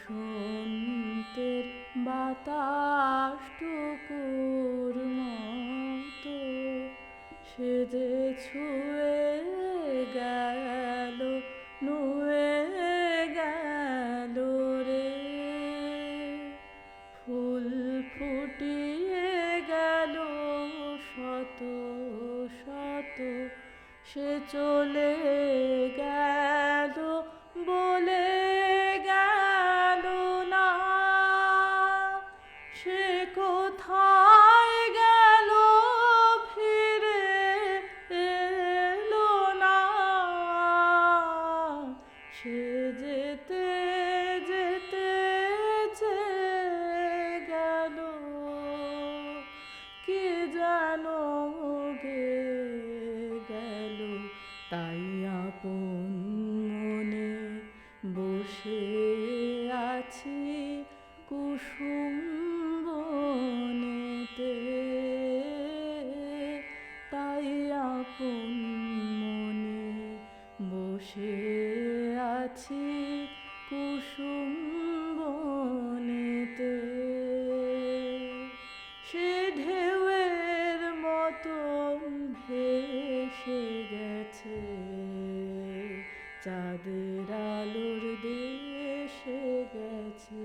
বসন্তের বাতাস টুকুর মতো সেজেছো বসে আছি কুসুম বনেতে। সে ঢেউয়ের মতো ভেসে গেছে। চাঁদের আলোর দেশে গেছে।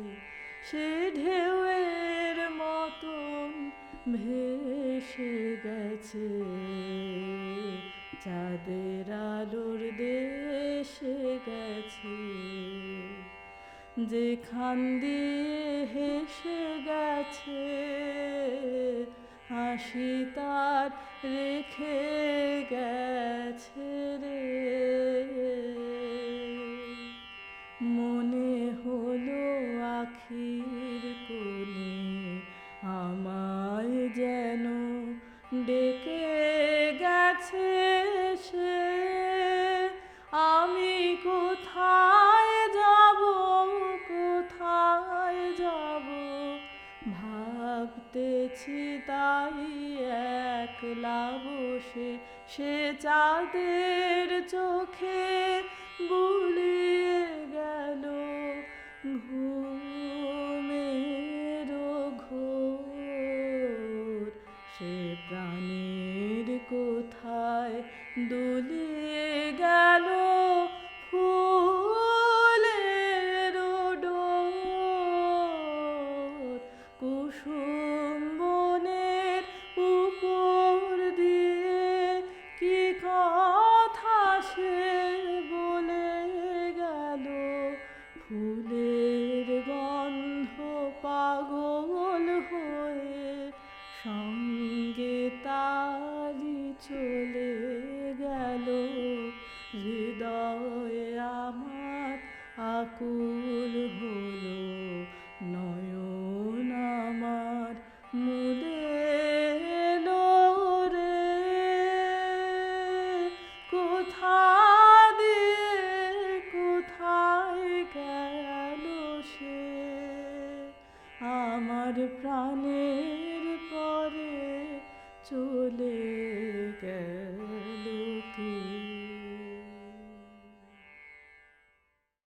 সে ঢেউয়ের মতন ভেসে গেছে। চাঁদের আলোর দেশে গেছে। যেখান দিয়ে হেসে গেছে, হাসি তার রেখে গেছে রে। মনে হলো আখির কোণে আমায় যেন ডেকে গেছে। ভাবতেছি তাই একলা বসে। সে চাঁদের চোখে বুলিয়ে গেল ঘুমের ঘোর। সে প্রাণের ফুলের গন্ধ পাগল হয়ে সঙ্গে তালি চলে গেল। হৃদয় আমার আকুল প্রাণের পরে চলে গেল।